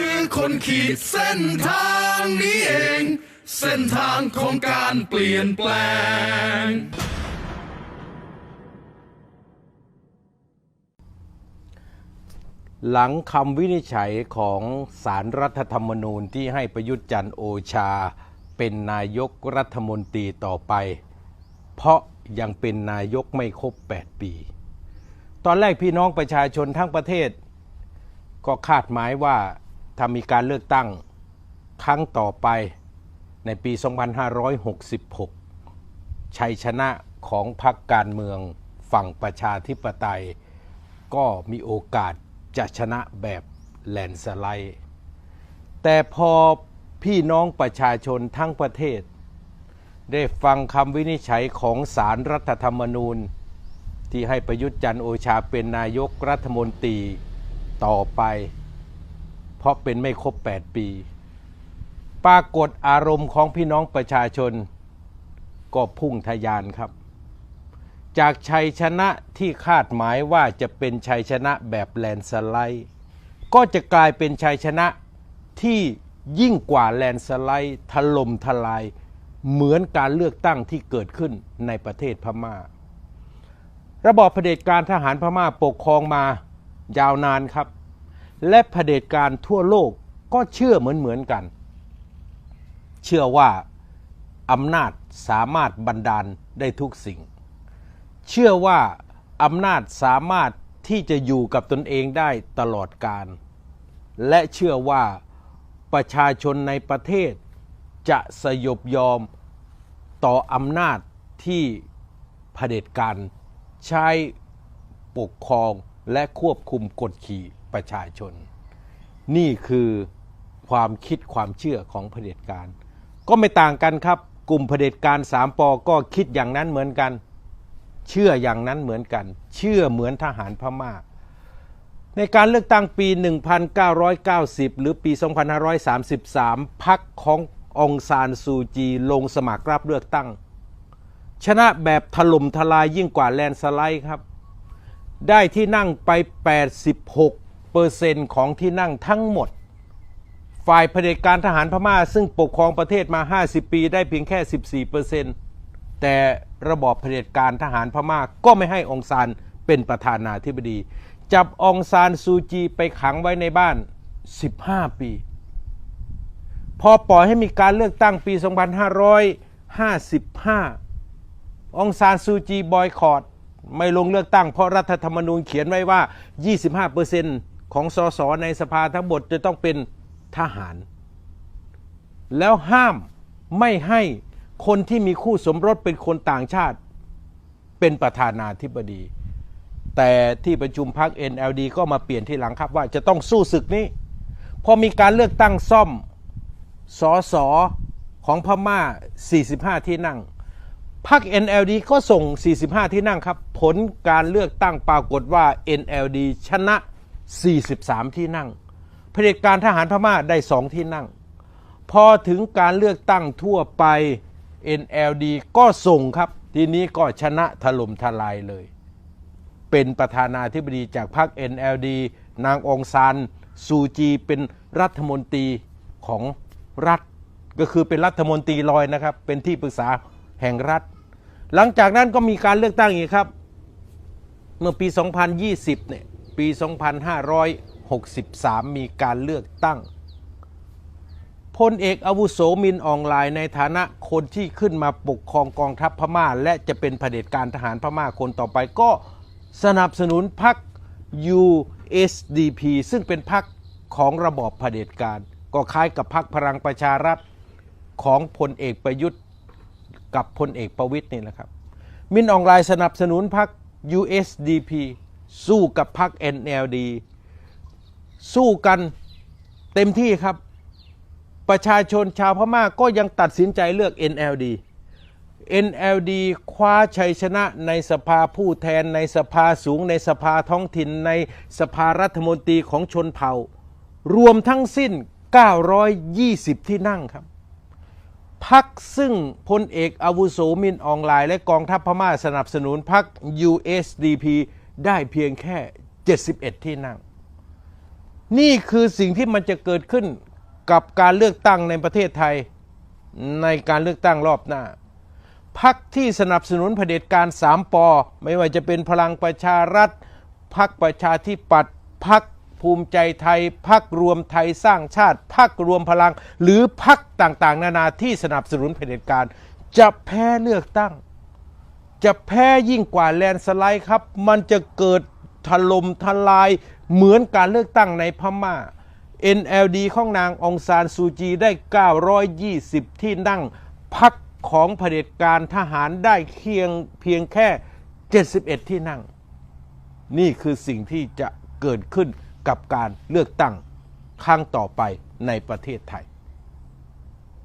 คือคนขีดเส้นทางนี้เอง เส้นทางของการเปลี่ยนแปลง หลังคำวินิจฉัยของสารรัฐธรรมนูญที่ให้ประยุทธ์จันทร์โอชา เป็นนายกรัฐมนตรีต่อไป เพราะยังเป็นนายกไม่ครบ 8 ปี ตอนแรกพี่น้องประชาชนทั้งประเทศ ก็คาดหมายว่า ถ้ามีการเลือกตั้งครั้งต่อไปในปี 2566 ชัยชนะของพรรคการเมืองฝั่งประชาธิปไตย ก็มีโอกาสจะชนะแบบแลนสไลด์ แต่พอพี่น้องประชาชนทั้งประเทศ ได้ฟังคำวินิจฉัยของสารรัฐธรรมนูญ ที่ให้ประยุทธ์จันทร์โอชาเป็นนายกรัฐมนตรีต่อไป ราะเป็นไม่ครบ 8 ปี ปรากฏอารมณ์ของพี่น้องประชาชนก็พุ่งทะยานครับ จากชัยชนะที่คาดหมายว่าจะเป็นชัยชนะแบบแลนสไลด์ ก็จะกลายเป็นชัยชนะที่ยิ่งกว่าแลนสไลด์ถล่มทลาย เหมือนการเลือกตั้งที่เกิดขึ้นในประเทศพม่า ระบอบเผด็จการทหารพม่าปกครองมายาวนานครับ และเผด็จการทั่วโลกก็เชื่อเหมือนเหมือนๆกัน เชื่อว่าอำนาจสามารถบันดาลได้ทุกสิ่ง เชื่อว่าอำนาจสามารถที่จะอยู่กับตนเองได้ตลอดการ และเชื่อว่าประชาชนในประเทศจะสยบยอมต่ออำนาจที่เผด็จการใช้ปกครองและควบคุมกดขี่ ประชาชน นี่คือความคิดความเชื่อของเผด็จการ ก็ไม่ต่างกันครับ กลุ่มเผด็จการสามปอก็คิดอย่างนั้นเหมือนกัน เชื่ออย่างนั้นเหมือนกัน เชื่อเหมือนทหารพม่าในการเลือกตั้งปี 1990 หรือปี 2533 พักขององซานซูจีลงสมัครรับเลือกตั้ง ชนะแบบถล่มทลายยิ่งกว่าแลนสไลด์ครับ ได้ที่นั่งไป 86 เอร์เซนต์ของที่นั่งทั้งหมด ฝ่ายเผด็จการทหารพม่า ซึ่งปกครองประเทศมา 50 ปีได้เพียงแค่ 14เปอร์เซนต์แต่ระบอบเผด็จการทหารพม่าก็ไม่ให้องซานเป็นประธานาธิบดี จับองซานซูจีไปขังไว้ในบ้าน 15 ปี พอปล่อยให้มีการเลือกตั้งปี 2555 องซานซูจีบอยคอรดไม่ลงเลือกตั้งเพราะรัฐธรรมนูญเขียนไว้ว่า 25% ของสสในสภาทั้งหมดจะต้องเป็นทหาร แล้วห้ามไม่ให้คนที่มีคู่สมรสเป็นคนต่างชาติ เป็นประธานาธิบดี แต่ที่ประชุมพัก NLD ก็มาเปลี่ยนที่หลังครับว่าจะต้องสู้ศึกนี้พอมีการเลือกตั้งซ่อมสอสอของพม่า 45 ที่นั่งพรรค NLD ก็ส่ง 45 ที่นั่งครับ ผลการเลือกตั้งปรากฏว่า NLD ชนะ 43 ที่นั่งเผด็จการทหารพม่าได้2ที่นั่ง พอถึงการเลือกตั้งทั่วไป NLD ก็ส่งครับ ทีนี้ก็ชนะถล่มทลายเลย เป็นประธานาธิบดีจากพรรค NLD นางองซานซูจีเป็นรัฐมนตรีของรัฐ ก็คือเป็นรัฐมนตรีลอยนะครับ เป็นที่ปรึกษาแห่งรัฐ หลังจากนั้นก็มีการเลือกตั้งอีกครับ เมื่อปี 2020 เนี่ย ปี 2563 มีการเลือกตั้งพลเอกอาวุโสมินอองไลน์ในฐานะคนที่ขึ้นมาปกครองกองทัพพม่า และจะเป็นเผด็จการทหารพม่าคนต่อไปก็สนับสนุนพรรค USDP ซึ่งเป็นพรรคของระบอบเผด็จการ ก็คล้ายกับพรรคพลังประชารัฐของพลเอกประยุทธ์กับพลเอกประวิตยนี่แหละครับ มินอองไลน์สนับสนุนพรรค USDP สู้กับพรรค NLD สู้กันเต็มที่ครับ ประชาชนชาวพม่าก็ยังตัดสินใจเลือก NLD NLD คว้าชัยชนะในสภาผู้แทนในสภาสูงในสภาท้องถิ่นในสภารัฐมนตรีของชนเผ่า รวมทั้งสิ้น 920 ที่นั่งครับพักซึ่งพลเอกอาวุโสมินอองไลน์และกองทัพพม่าสนับสนุนพัก USDP ได้เพียงแค่ 71 ที่นั่ง นี่คือสิ่งที่มันจะเกิดขึ้นกับการเลือกตั้งในประเทศไทยในการเลือกตั้งรอบหน้าพักที่สนับสนุนเผด็จการสามปอ ไม่ว่าจะเป็นพลังประชารัฐพักประชาธิปัตย์พักภูมิใจไทยพักรวมไทยสร้างชาติพักรวมพลัง หรือพักต่างๆ นานาที่สนับสนุนเผด็จการ จะแพ้เลือกตั้ง จะแพ้ยิ่งกว่าแลนสไลด์ครับ มันจะเกิดถล่มทลายเหมือนการเลือกตั้งในพม่า NLD ของนางองซานซูจีได้ 920 ที่นั่งพักของเผด็จการทหารได้เพียงเพียงแค่ 71 ที่นั่ง นี่คือสิ่งที่จะเกิดขึ้นกับการเลือกตั้งครั้งต่อไปในประเทศไทย